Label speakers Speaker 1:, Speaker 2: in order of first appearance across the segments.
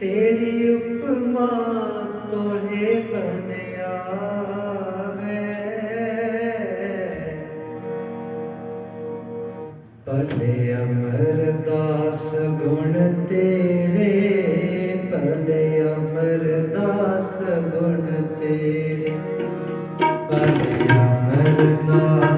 Speaker 1: ਤੇਰੀ ਉਪਮਾ ਤੋਹੇ ਪਰਨੇ ਆਵੇ। ਭਲੇ ਅਮਰਦਾਸ ਗੁਣ ਤੇਰੇ, ਭਲੇ ਅਮਰਦਾਸ ਗੁਣ ਤੇਰੇ। ਭਲੇ ਅਮਰਦਾਸ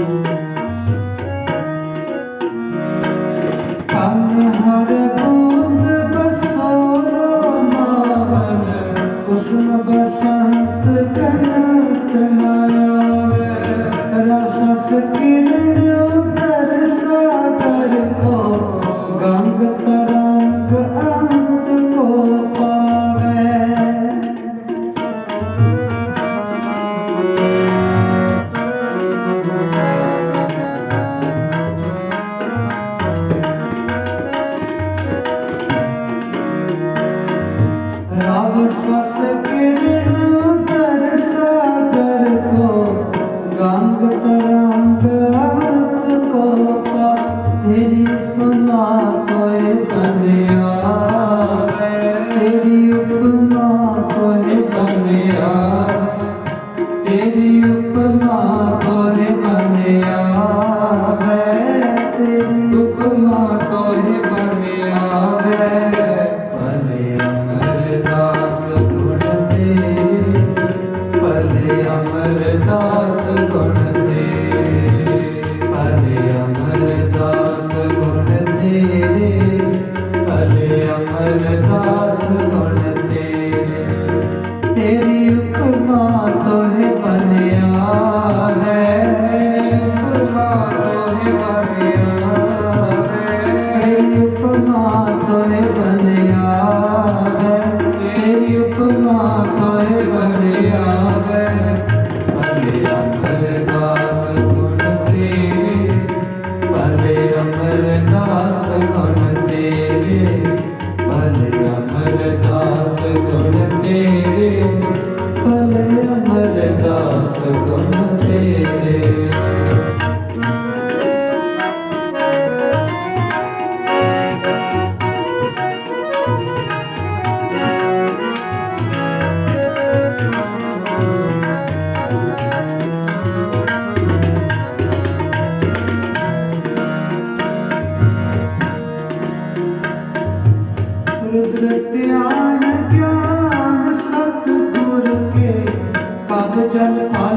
Speaker 1: thank you. Слава ਤੇਰੀ ਉਪਮਾ ਤੋਹੇ ਬਣਿਆ ਹੈ। ਉਪਮਾ ਤੋਹੇ ਬਣਿਆ ਹੈ ਤੇਰੀ ਉਪਮਾ ਤੋਹੇ ਬਣਿਆ ਹੈ। ਤੇਰੀ ਉਪਮਾ ਤੋਹੇ ਬਣਿਆ ਹੈ ਭਲੇ ਅਮਰਦਾਸ ਗੁਣ ਤੇਰੇ ਭਲੇ ਅਮਰਦਾਸ ਗੁਣ ਤੇਰੇ, ਭਲੇ ਅਮਰਦਾਸ ਗੁਣ ਕੁਦਰਤ ਗਿਆਨ ਸਤਿਗੁਰ ਕੇ ਪਗ ਜਲ ਪਾ